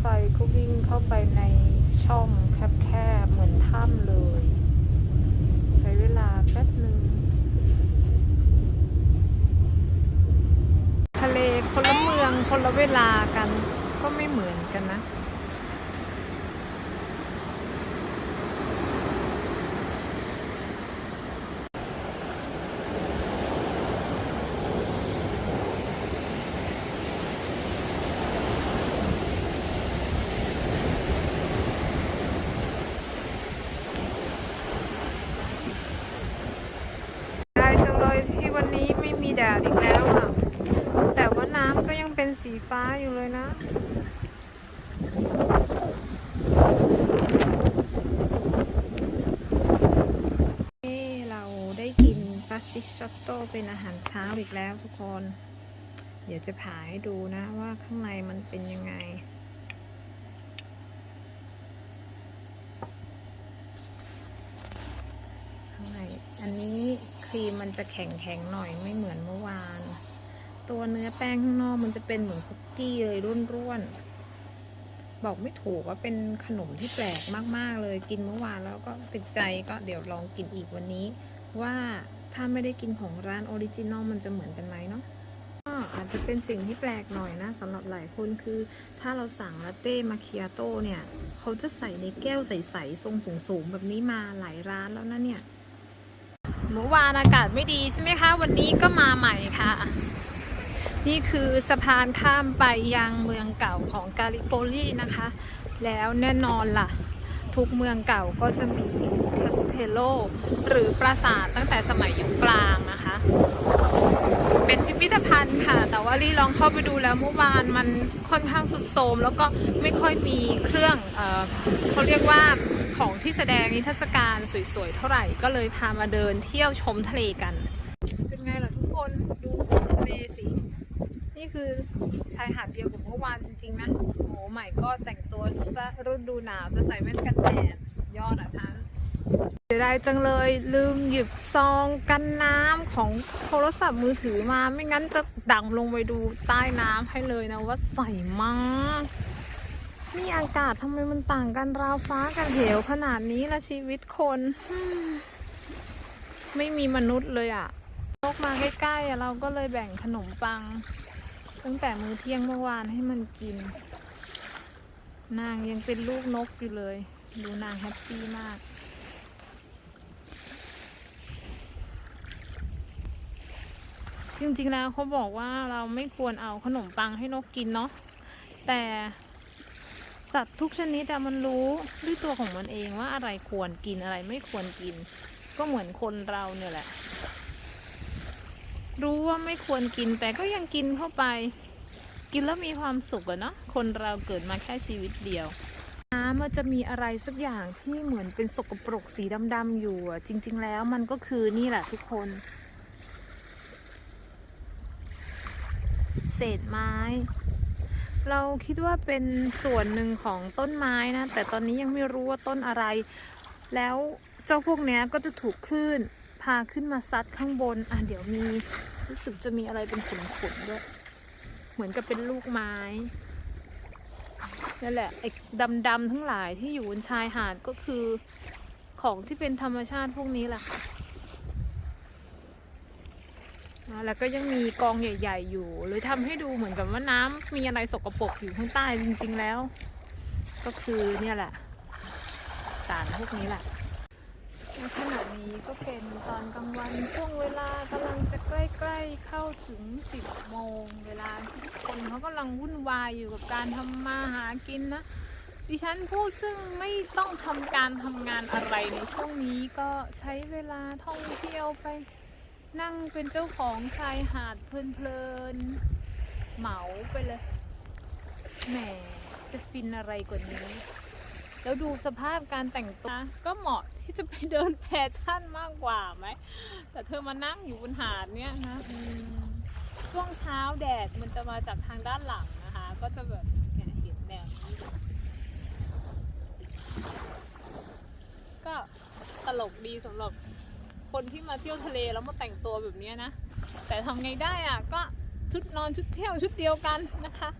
ไฟก็วิ่งเข้าไปในช่องแคบๆเหมือนถ้ำเลย ใช้เวลาแป๊บหนึ่งทะเลคนละเมืองคนละเวลากันก็ไม่เหมือนกันนะ ได้จังเลยที่วันนี้ไม่มีแดดอีกแล้วอะ แต่ว่าน้ำก็ยัง เป็นสีฟ้าอยู่เลยนะเราได้กินปาสติชอตโตเป็นอาหารเช้าอีกแล้วทุกคน เดี๋ยวจะผ่าให้ดูนะว่าข้างในมันเป็นยังไงข้างในอันนี้ครีมมันจะแข็งๆหน่อยไม่เหมือนเมื่อวาน ตัวเนื้อแป้งข้างนอกมันจะเป็นเหมือนคุกกี้เลยร่วนๆ บอกไม่ถูกว่าเป็นขนมที่แปลกมากๆเลยกินเมื่อวานแล้วก็ติดใจก็เดี๋ยวลองกินอีกวันนี้ ว่าถ้าไม่ได้กินของร้านออริจินอลมันจะเหมือนกันไหมเนาะก็อาจจะเป็นสิ่งที่แปลกหน่อยนะสำหรับหลายคนคือถ้าเราสั่งลาเต้มาคิอาโต้เนี่ย เขาจะใส่ในแก้วใสๆทรงสูงๆแบบนี้มาหลายร้านแล้วนะเนี่ยเมื่อวานอากาศไม่ดีใช่ไหมคะ วันนี้ก็มาใหม่ค่ะ นี่คือสะพานข้ามไปยังเมืองเก่าของกาลิโปลีนะคะ แล้วแน่นอนล่ะ ทุกเมืองเก่าก็จะมีคาสเทโลหรือปราสาทตั้งแต่สมัยยุคกลางนะคะ เป็นพิพิธภัณฑ์ค่ะ แต่ว่าลี่ลองเข้าไปดูแล้วเมื่อวานมันค่อนข้างสุดโทรมแล้วก็ไม่ค่อยมีเครื่องเออเขาเรียกว่าของที่แสดงนิทรรศการสวยๆเท่าไหร่ก็เลยพามาเดินเที่ยวชมทะเลกัน เป็นไงล่ะทุกคนดูสีทะเลสิ นี่ คือชายหาดเดียวกับเมื่อวานจริงๆนะ โอ้ใหม่ก็แต่งตัวซะฤดูหนาวจะใส่แว่นกันแดดสุดยอดอะฉันเสียดายจังเลยลืมหยิบซองกันน้ำของโทรศัพท์มือถือมาไม่งั้นจะดังลงไปดูใต้น้ำให้เลยนะว่าใส่มากนี่อากาศทำไมมันต่างกันราวฟ้ากับเหวขนาดนี้ละชีวิตคน ไม่มีมนุษย์เลยอะ่ะนกมาใกล้ๆเราก็เลยแบ่งขนมปัง ตั้งแต่มื้อเที่ยงเมื่อวานให้มันกิน นางยังเป็นลูกนกอยู่เลย ดูนางแฮปปี้มาก จริงๆแล้วเขาบอกว่าเราไม่ควรเอาขนมปังให้นกกินเนาะแต่สัตว์ทุกชนิดอะมันรู้ด้วยตัวของมันเองว่าอะไรควรกินอะไรไม่ควรกิน ก็เหมือนคนเราเนี่ยแหละ รู้ว่าไม่ควรกินแต่ก็ยังกินเข้าไป กินแล้วมีความสุขอะเนาะคนเราเกิดมาแค่ชีวิตเดียวน้ำมันจะมีอะไรสักอย่างที่เหมือนเป็นสกปรกสีดำๆอยู่จริง ๆ แล้วมันก็คือนี่แหละทุกคน เศษไม้ เราคิดว่าเป็นส่วนหนึ่งของต้นไม้นะ แต่ตอนนี้ยังไม่รู้ว่าต้นอะไร แล้วเจ้าพวกนี้ก็จะถูกคลื่น พาขึ้นมาซัดข้างบน อะเดี๋ยวมีรู้สึกจะมีอะไรเป็นขุนๆด้วย เหมือนกับเป็นลูกไม้นั่นแหละไอ้ดำๆทั้งหลายที่อยู่บนชายหาดก็คือของที่เป็นธรรมชาติพวกนี้แหละค่ะแล้วก็ยังมีกองใหญ่ ๆ อยู่ หรือทำให้ดูเหมือนกับว่าน้ำมีอะไรสกปรกอยู่ข้างใต้จริง ๆแล้ว ก็คือเนี่ยแหละ สารพวกนี้แหละ ขณะนี้ก็เป็นตอนกลางวันช่วงเวลากำลังจะใกล้ๆเข้าถึง 10 โมง เวลาที่คนเขากำลังวุ่นวายอยู่กับการทำมาหากินนะ ดิฉันผู้ซึ่งไม่ต้องทำการทำงานอะไรในช่วงนี้ก็ใช้เวลาท่องเที่ยวไป นั่งเป็นเจ้าของชายหาดเพลินๆเหมาไปเลยแหมจะฟินอะไรกว่านี้ แล้วดูสภาพการแต่งตัวก็เหมาะที่จะไปเดินแฟชั่นมากกว่าไหม แต่เธอมานั่งอยู่บนหาดเนี่ยนะช่วงเช้าแดดมันจะมาจากทางด้านหลังนะคะ ก็จะแบบเนี่ยเห็นแนวนี้ก็ตลกดีสำหรับคนที่มาเที่ยวทะเลแล้วมาแต่งตัวแบบนี้นะ แต่ทำไงได้อะก็ชุดนอนชุดเที่ยวชุดเดียวกันนะคะ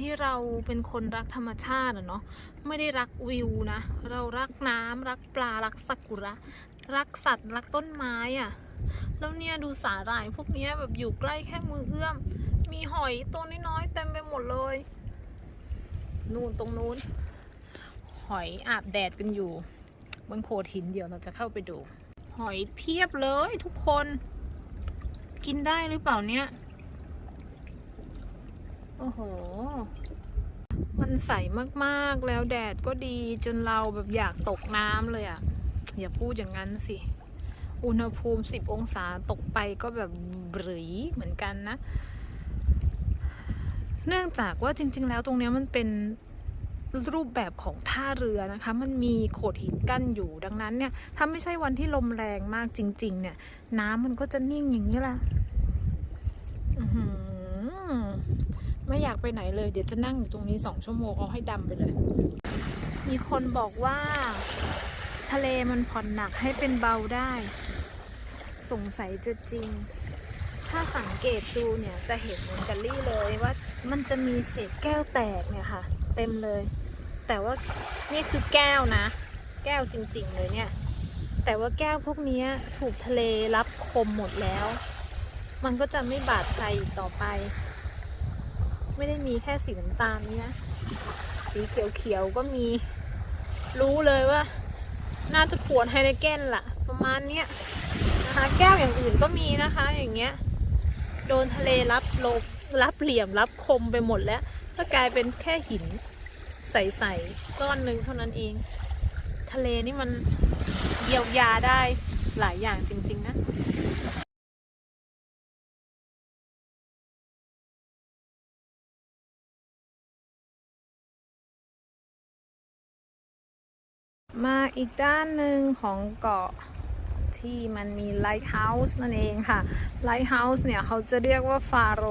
ที่เราเป็นคนรักธรรมชาติอะเนาะไม่ได้รักวิวนะ เรารักน้ำรักปลารักซากุระ รักสัตว์รักต้นไม้อะแล้วเนี่ยดูสาหร่ายพวกนี้แบบอยู่ใกล้แค่มือเอื้อม มีหอยตัวน้อยๆเต็มไปหมดเลย นู่นตรงนู้น หอยอาบแดดกันอยู่ บนโขดหินเดี๋ยวเราจะเข้าไปดู หอยเพียบเลยทุกคน กินได้หรือเปล่าเนี่ย โอ้โห มันใสมากๆแล้วแดดก็ดีจนเราแบบอยากตกน้ำเลยอะ่ะ อย่าพูดอย่างนั้นสิ อุณหภูมิ 10 องศาตกไปก็แบบบรีเหมือนกันนะ เนื่องจากว่าจริง ๆ แล้วตรงนี้มันเป็นรูปแบบของท่าเรือนะคะ มันมีโขดหินกั้นอยู่ดังนั้นเนี่ย ถ้าไม่ใช่วันที่ลมแรงมากจริง ๆ เนี่ย น้ำมันก็จะนิ่งอย่างนี้แหละอื้อหือ ไม่อยากไปไหนเลย เดี๋ยวจะนั่งอยู่ตรงนี้สองชั่วโมงเอาให้ดำไปเลย มีคนบอกว่า ทะเลมันผ่อนหนักให้เป็นเบาได้ สงสัยจะจริง ถ้าสังเกตดูเนี่ยจะเห็นเหมือนกันลี่เลยว่ามันจะมีเศษแก้วแตกเนี่ยค่ะ เต็มเลย แต่ว่านี่คือแก้วนะ แก้วจริง ๆ เลยเนี่ย แต่ว่าแก้วพวกนี้ถูกทะเลรับคมหมดแล้ว มันก็จะไม่บาดใครอีกต่อไป ไม่ได้มีแค่สีน้ำตาลนี่นะ สีเขียวๆก็มี รู้เลยว่า น่าจะขวดไฮเนเก้นล่ะ ประมาณเนี้ยนะคะ แก้วอย่างอื่นก็มีนะคะ อย่างเงี้ย โดนทะเลรับลบรับเหลี่ยมรับคมไปหมดแล้ว ก็กลายเป็นแค่หินใสๆก้อนหนึ่งเท่านั้นเอง ทะเลนี่มันเยียวยาได้หลายอย่างจริง ๆ มาอีกด้านหนึ่งของเกาะที่มันมีไลท์เฮาส์นั่นเองค่ะ ไลท์เฮาส์เนี่ยเขาจะเรียกว่าฟาโร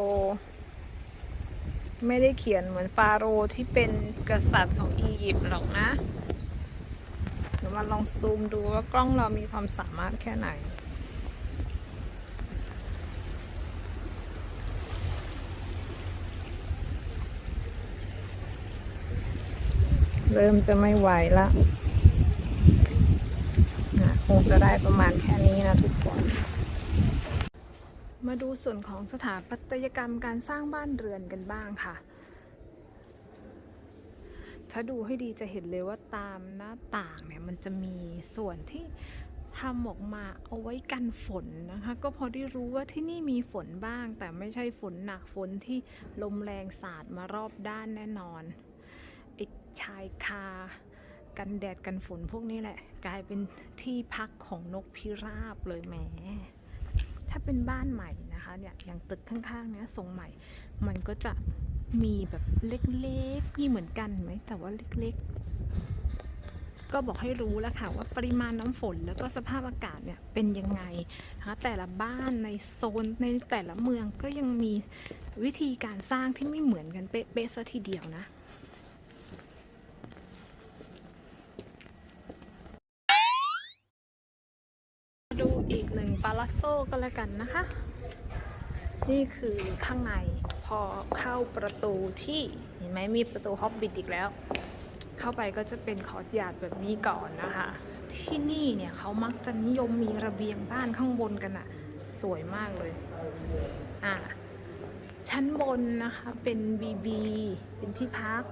ไม่ได้เขียนเหมือนฟาโรที่เป็นกษัตริย์ของอียิปต์หรอกนะเดี๋ยวมาลองซูมดูว่ากล้องเรามีความสามารถแค่ไหนเริ่มจะไม่ไหวละ งจะได้ประมาณแค่นี้นะทุกคน มาดูส่วนของสถาปัตยกรรมการสร้างบ้านเรือนกันบ้างค่ะ ถ้าดูให้ดีจะเห็นเลยว่าตามหน้าต่างเนี่ยมันจะมีส่วนที่ทำออกมาเอาไว้กันฝนนะคะ ก็พอได้รู้ว่าที่นี่มีฝนบ้าง แต่ไม่ใช่ฝนหนักฝนที่ลมแรงสาดมารอบด้านแน่นอนไอ้ชายคา กันแดดกันฝนพวกนี้แหละ กลายเป็นที่พักของนกพิราบเลยแหมถ้าเป็นบ้านใหม่นะคะเนี่ยอย่างตึกข้างๆเนี้ยทรงใหม่ มันก็จะมีแบบเล็กๆมีเหมือนกันไหมแต่ว่าเล็กๆก็บอกให้รู้แล้วค่ะว่าปริมาณน้ำฝนแล้วก็สภาพอากาศเนี่ยเป็นยังไงนะคะแต่ละบ้านในโซนในแต่ละเมืองก็ยังมีวิธีการสร้างที่ไม่เหมือนกันเป๊ะๆซะทีเดียวนะ ดูอีกหนึ่งปาลาโซ ก็แล้วกันนะคะ นี่คือข้างในพอเข้าประตูที่เห็นไหมมีประตูฮอบบิทอีกแล้ว เข้าไปก็จะเป็นคอร์ทยาดแบบนี้ก่อนนะคะ ที่นี่เนี่ยเขามักจะนิยมมีระเบียงบ้านข้างบนกันอะสวยมากเลยอะชั้นบนนะคะเป็น BB เป็นที่พัก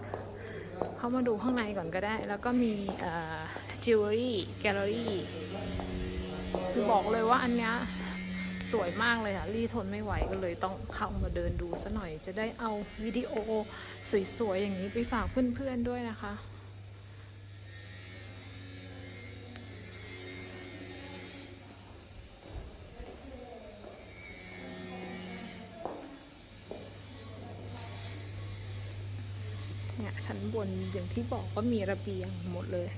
เข้ามาดูข้างในก่อนก็ได้ แล้วก็มีเจิวเวลรี่แกลเลอรี่คือบอกเลยว่าอันเนี้ย สวยมากเลยอะรีทนไม่ไหวก็เลยต้องเข้ามาเดินดูซะหน่อย จะได้เอาวิดีโอสวยๆอย่างนี้ไปฝากเพื่อนๆด้วยนะคะ เนี่ยชั้นบนอย่างที่บอกว่ามีระเบียงหมดเลย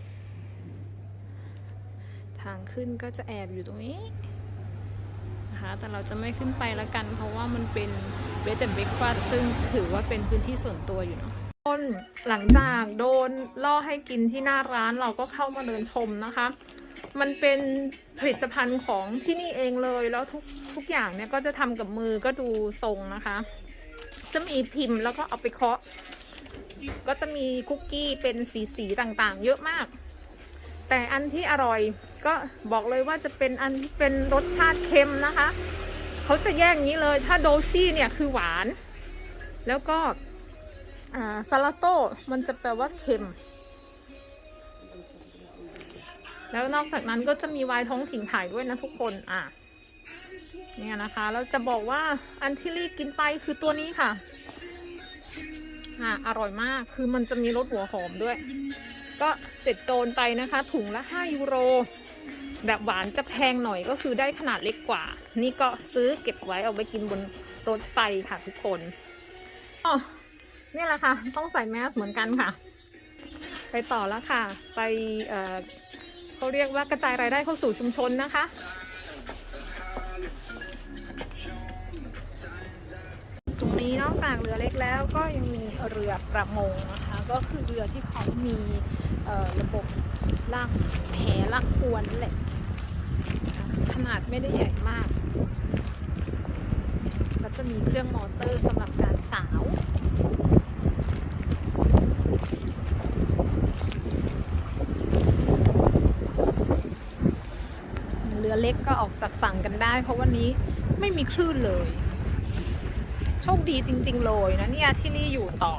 ทางขึ้นก็จะแอบอยู่ตรงนี้ นะคะ แต่เราจะไม่ขึ้นไปละกัน เพราะว่ามันเป็นเบสแอนเบรกฟาสซึ่งถือว่าเป็นพื้นที่ส่วนตัวอยู่เนาะนหลังจากโดนล่อให้กินที่หน้าร้านเราก็เข้ามาเดินชมนะคะ มันเป็นผลิตภัณฑ์ของที่นี่เองเลยแล้วทุกทุกอย่างเนี่ยก็จะทำกับมือก็ดูทรงนะคะ จะมีพิมพ์แล้วก็เอาไปเคาะ ก็จะมีคุกกี้เป็นสีสีๆต่างๆ เยอะมาก แต่อันที่อร่อย ก็บอกเลยว่าจะเป็นอันที่เป็นรสชาติเค็มนะคะ เขาจะแยกอย่างนี้เลย ถ้าโดซี่เนี่ยคือหวาน แล้วก็ซาลาโต้มันจะแปลว่าเค็ม แล้วนอกจากนั้นก็จะมีไวน์ท้องถิ่นขายด้วยนะทุกคนอะเนี่ยนะคะแล้วจะบอกว่าอันที่ลี่กินไปคือตัวนี้ค่ะอะ อร่อยมากคือมันจะมีรสหัวหอมด้วย ก็เสร็จโจนไปนะคะ ถุงละ 5 ยูโร แบบหวานจะแพงหน่อยก็คือได้ขนาดเล็กกว่า นี่ก็ซื้อเก็บไว้เอาไปกินบนรถไฟค่ะทุกคนอ๋อนี่แหละค่ะ ต้องใส่แมสเหมือนกันค่ะ ไปต่อแล้วค่ะ ไปเออเขาเรียกว่ากระจายรายได้เข้าสู่ชุมชนนะคะ ตรงนี้นอกจากเรือเล็กแล้วก็ยังมีเรือประมงนะคะ ก็คือเรือที่เขามีระบบลากแหลากอวนนั่นแหละนะคะ ขนาดไม่ได้ใหญ่มากก็จะมีเครื่องมอเตอร์สำหรับการสาวเรือเล็กก็ออกจากฝั่งกันได้ เพราะวันนี้ไม่มีคลื่นเลย โชคดีจริง ๆ เลยนะเนี่ยที่นี่อยู่ต่อ